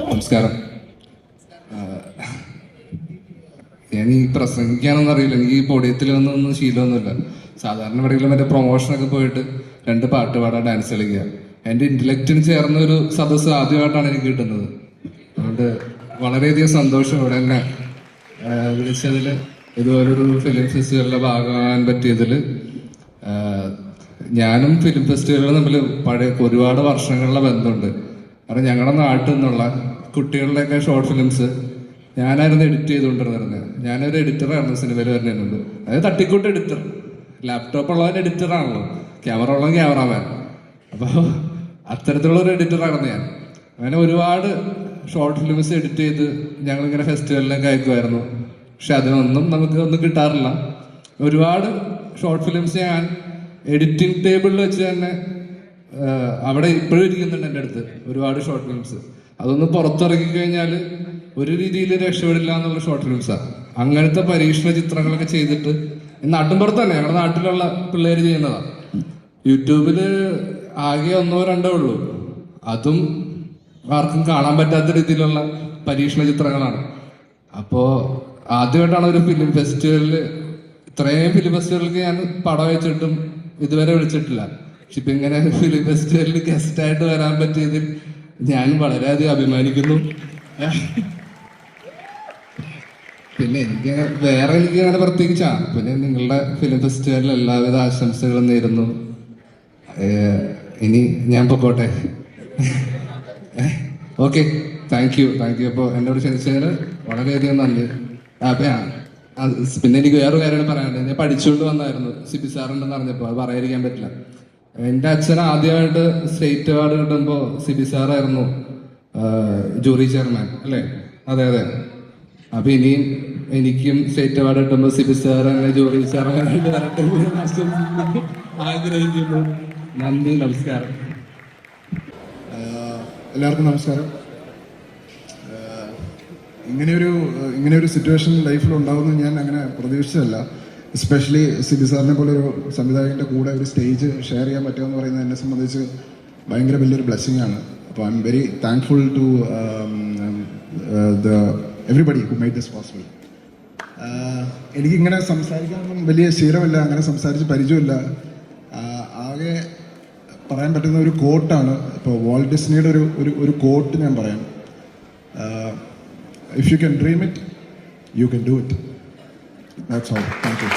നമസ്കാരം. ഞാൻ ഈ പ്രസംഗിക്കാനൊന്നും അറിയില്ല. എനിക്ക് ഈ പൊടിയത്തിൽ ഒന്നും ശീലമൊന്നുമില്ല. സാധാരണ എവിടെയെങ്കിലും മറ്റേ പ്രൊമോഷനൊക്കെ പോയിട്ട് രണ്ട് പാട്ട് പാടാൻ ഡാൻസ് കളിക്കുക. എന്റെ ഇന്റലക്റ്റിന് ചേർന്ന ഒരു സദസ്സ് ആദ്യമായിട്ടാണ് എനിക്ക് കിട്ടുന്നത്. അതുകൊണ്ട് വളരെയധികം സന്തോഷം ഇവിടെ തന്നെ വിളിച്ചതിൽ ഇതുപോലൊരു ഫിലിം ഫെസ്റ്റിവലിന്റെ ഭാഗമാകാൻ പറ്റിയതിൽ ഞാനും ഫിലിം ഫെസ്റ്റിവലുകൾ തമ്മിൽ പഴയ ഒരുപാട് വർഷങ്ങളുടെ ബന്ധമുണ്ട്. കാരണം ഞങ്ങളുടെ നാട്ടിൽ നിന്നുള്ള കുട്ടികളുടെയൊക്കെ ഷോർട്ട് ഫിലിംസ് ഞാനായിരുന്നു എഡിറ്റ് ചെയ്തുകൊണ്ടിരുന്നത് ഞാനൊരു എഡിറ്ററായിരുന്നു സിനിമയിൽ വരുന്നുണ്ട് അതായത് തട്ടിക്കൂട്ട് എഡിറ്റർ ലാപ്ടോപ്പ് ഉള്ളവൻ എഡിറ്ററാണല്ലോ ക്യാമറ ഉള്ളവൻ ക്യാമറാമാൻ അപ്പോൾ അത്തരത്തിലുള്ള ഒരു എഡിറ്ററായിരുന്നു ഞാൻ. അങ്ങനെ ഒരുപാട് ഷോർട്ട് ഫിലിംസ് എഡിറ്റ് ചെയ്ത് ഞങ്ങളിങ്ങനെ ഫെസ്റ്റിവലിലൊക്കെ അയക്കുമായിരുന്നു പക്ഷെ അതിനൊന്നും നമുക്ക് ഒന്നും കിട്ടാറില്ല. ഒരുപാട് ഷോർട്ട് ഫിലിംസ് ഞാൻ എഡിറ്റിംഗ് ടേബിളിൽ വെച്ച് തന്നെ അവിടെ ഇപ്പോഴും ഇരിക്കുന്നുണ്ട് എന്റെ അടുത്ത് ഒരുപാട് ഷോർട്ട് ഫിലിംസ് അതൊന്ന് പുറത്തിറക്കി കഴിഞ്ഞാൽ ഒരു രീതിയിൽ രക്ഷപ്പെടില്ല എന്നുള്ള ഷോർട്ട് ഫിലിംസാണ് അങ്ങനത്തെ പരീക്ഷണ ചിത്രങ്ങളൊക്കെ ചെയ്തിട്ട് നാട്ടിൻപുറത്ത് തന്നെ ഞങ്ങളുടെ നാട്ടിലുള്ള പിള്ളേർ ചെയ്യുന്നതാണ് യൂട്യൂബിൽ ആകെ ഒന്നോ രണ്ടോ ഉള്ളൂ. അതും ആർക്കും കാണാൻ പറ്റാത്ത രീതിയിലുള്ള പരീക്ഷണ ചിത്രങ്ങളാണ്. അപ്പോ ആദ്യമായിട്ടാണ് ഒരു ഫിലിം ഫെസ്റ്റിവലിൽ ഇത്രയും ഫിലിം ഫെസ്റ്റിവലിലേക്ക് ഞാൻ പടം വെച്ചിട്ടും ഇതുവരെ വിളിച്ചിട്ടില്ല. പക്ഷെ ഇപ്പൊ ഇങ്ങനെ ഫിലിം ഫെസ്റ്റിവലിൽ ഗസ്റ്റായിട്ട് വരാൻ പറ്റിയതിൽ ഞാൻ വളരെയധികം അഭിമാനിക്കുന്നു. പിന്നെ എനിക്ക് വേറെ എനിക്ക് അങ്ങനെ പ്രത്യേകിച്ചാ പിന്നെ നിങ്ങളുടെ ഫിലിം ഫെസ്റ്റിവലിൽ എല്ലാവിധ ആശംസകളും നേരുന്നു. ഇനി ഞാൻ പൊക്കോട്ടെ? Okay. Thank you thank you അപ്പോൾ എന്നോട് ക്ഷണിച്ചതിന് വളരെയധികം നന്ദി. പിന്നെ എനിക്ക് വേറൊരു കാര്യമാണ് പറയാനുണ്ട്. ഞാൻ പഠിച്ചുകൊണ്ട് വന്നായിരുന്നു. സിബി സാറുണ്ടെന്ന് അറിഞ്ഞപ്പോൾ. അത് പറയാതിരിക്കാൻ പറ്റില്ല. എന്റെ അച്ഛൻ ആദ്യമായിട്ട് സ്റ്റേറ്റ് അവാർഡ് കിട്ടുമ്പോൾ സിബി സാറായിരുന്നു ജൂറി ചെയർമാൻ അല്ലേ? അതെ അതെ. അപ്പൊ ഇനിയും എനിക്കും സ്റ്റേറ്റ് അവാർഡ് കിട്ടുമ്പോൾ സിബി സാർ എന്നെ ജൂറി ചെയർമാനായിട്ട്. ആഗ്രഹിക്കുന്നു. നന്ദി നമസ്കാരം. എല്ലാവർക്കും നമസ്കാരം. ഇങ്ങനെയൊരു ഇങ്ങനെയൊരു സിറ്റുവേഷൻ ലൈഫിൽ ഉണ്ടാവുമെന്ന് ഞാൻ അങ്ങനെ പ്രതീക്ഷിച്ചതല്ല. എസ്പെഷ്യലി സിബി സാറിനെ പോലെ ഒരു സംവിധായകന്റെ കൂടെ ഒരു സ്റ്റേജ് ഷെയർ ചെയ്യാൻ പറ്റുമെന്ന് പറയുന്നത് എന്നെ സംബന്ധിച്ച് ഭയങ്കര വലിയൊരു ബ്ലെസ്സിങ് ആണ്. അപ്പോൾ I am very thankful to the everybody who made this possible എനിക്ക് ഇങ്ങനെ സംസാരിക്കാനൊന്നും വലിയ ശീലമില്ല അങ്ങനെ സംസാരിച്ച് പരിചയമില്ല. ആഹ് ആകെ പറയാൻ പറ്റുന്ന ഒരു കോട്ടാണ് ഇപ്പോൾ വാൾ ഡിസ്നിയുടെ ഒരു ഒരു ഒരു കോട്ട് ഞാൻ പറയാം. If you can dream it you can do it that's all thank you